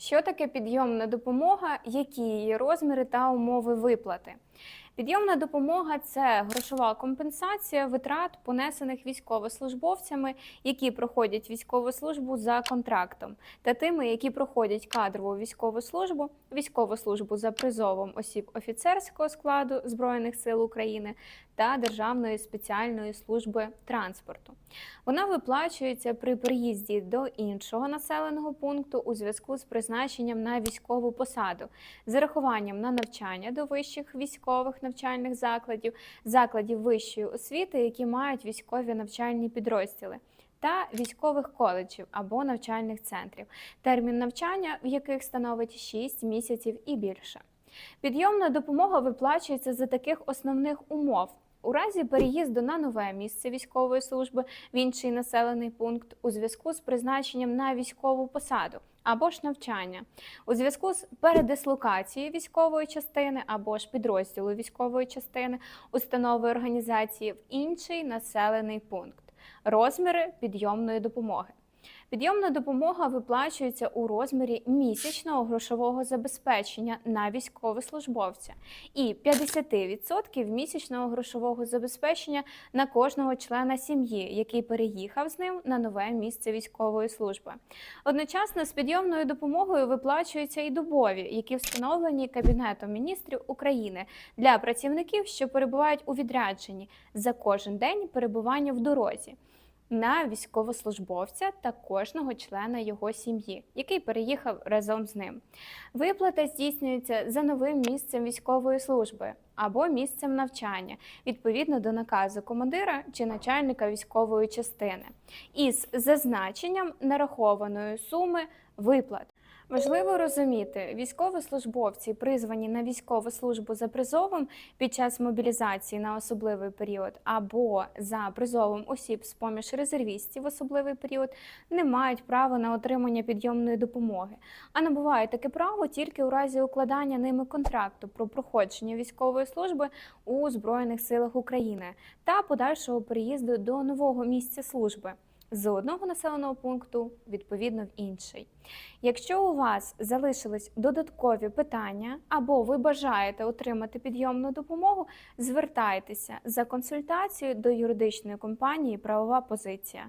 Що таке підйомна допомога, які її розміри та умови виплати? Підйомна допомога це грошова компенсація витрат, понесених військовослужбовцями, які проходять військову службу за контрактом, та тими, які проходять кадрову військову службу, військову службу за призовом осіб офіцерського складу Збройних сил України та Державної спеціальної служби транспорту. Вона виплачується при приїзді до іншого населеного пункту у зв'язку з призначенням на військову посаду, зарахуванням на навчання до вищих військових навчальних закладів, закладів вищої освіти, які мають військові навчальні підрозділи. Та військових коледжів або навчальних центрів, термін навчання в яких становить 6 місяців і більше. Підйомна допомога виплачується за таких основних умов. У разі переїзду на нове місце військової служби в інший населений пункт у зв'язку з призначенням на військову посаду або ж навчання, у зв'язку з передислокацією військової частини або ж підрозділу військової частини установи організації в інший населений пункт. Розміри підйомної допомоги. Підйомна допомога виплачується у розмірі місячного грошового забезпечення на військовослужбовця і 50% місячного грошового забезпечення на кожного члена сім'ї, який переїхав з ним на нове місце військової служби. Одночасно з підйомною допомогою виплачуються і добові, які встановлені Кабінетом міністрів України для працівників, що перебувають у відрядженні за кожен день перебування в дорозі на військовослужбовця та кожного члена його сім'ї, який переїхав разом з ним. Виплата здійснюється за новим місцем військової служби або місцем навчання відповідно до наказу командира чи начальника військової частини, із зазначенням нарахованої суми виплат. Важливо розуміти, військовослужбовці, призвані на військову службу за призовом під час мобілізації на особливий період або за призовом осіб з поміж резервістів в особливий період, не мають права на отримання підйомної допомоги, а набувають таке право тільки у разі укладання ними контракту про проходження військової служби у Збройних силах України та подальшого переїзду до нового місця служби з одного населеного пункту відповідно в інший. Якщо у вас залишились додаткові питання або ви бажаєте отримати підйомну допомогу, звертайтеся за консультацією до юридичної компанії Правова позиція.